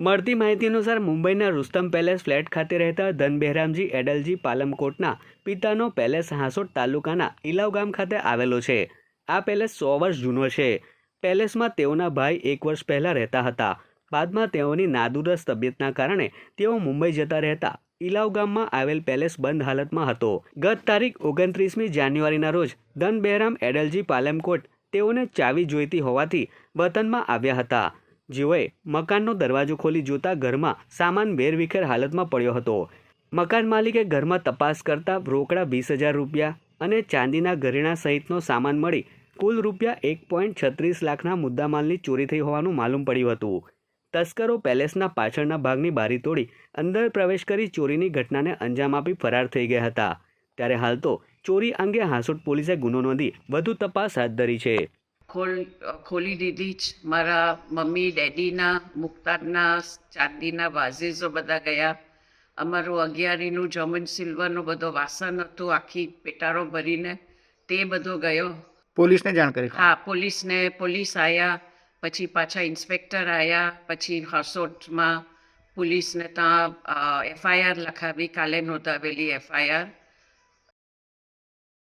મળતી માહિતી અનુસાર મુંબઈના રુસ્તમ પેલેસ ફ્લેટ ખાતે રહેતા ધનબેહરામજી એડલજી પાલમકોટના પિતાનો પેલેસ હાંસોટ તાલુકાના ઇલાવ ગામ ખાતે આવેલો છે. આ પેલેસ સો વર્ષ જૂનો છે. પેલેસમાં તેઓના ભાઈ એક વર્ષ પહેલાં રહેતા હતા. બાદમાં તેઓની નાદુરસ્ત તબિયતના કારણે તેઓ મુંબઈ જતા રહેતા ઇલાવ ગામમાં આવેલ પેલેસ બંધ હાલતમાં હતો. ગત તારીખ ઓગણત્રીસમી જાન્યુઆરીના રોજ ધનબેહરામ એડલજી પાલમકોટ તેઓને ચાવી જોઈતી હોવાથી વતનમાં આવ્યા હતા. જેઓએ મકાનનો દરવાજો ખોલી જોતા ઘરમાં સામાન વેરવિખેર હાલતમાં પડ્યો હતો. મકાન માલિકે ઘરમાં તપાસ કરતા રોકડા વીસ હજાર રૂપિયા અને ચાંદીના ઘરેણા સહિતનો સામાન મળી કુલ રૂપિયા એક પોઈન્ટ છત્રીસ લાખના મુદ્દામાલની ચોરી થઈ હોવાનું માલુમ પડ્યું હતું. તસ્કરો પેલેસના પાછળના ભાગની બારી તોડી અંદર પ્રવેશ કરી ચોરીની ઘટનાને અંજામ આપી ફરાર થઈ ગયા હતા. ત્યારે હાલ તો ચોરી અંગે હાંસોટ પોલીસે ગુનો નોંધી વધુ તપાસ હાથ ધરી છે. ખોલ ખોલી દીધી જ. મારા મમ્મી ડેડીના મુખ્તારના ચાંદીના વાઝીઝો બધા ગયા. અમારું અગિયારીનું જમન સિલ્વરનું બધો વાસણ હતું આખી પેટારો ભરીને તે બધો ગયો. પોલીસને જાણ કરી? હા પોલીસને પોલીસ આવ્યા પછી પાછા ઇન્સ્પેક્ટર આવ્યા પછી હરસોટમાં પોલીસને ત્યાં એફઆઈઆર લખાવી કાલે નોંધાવેલી એફઆઈઆર.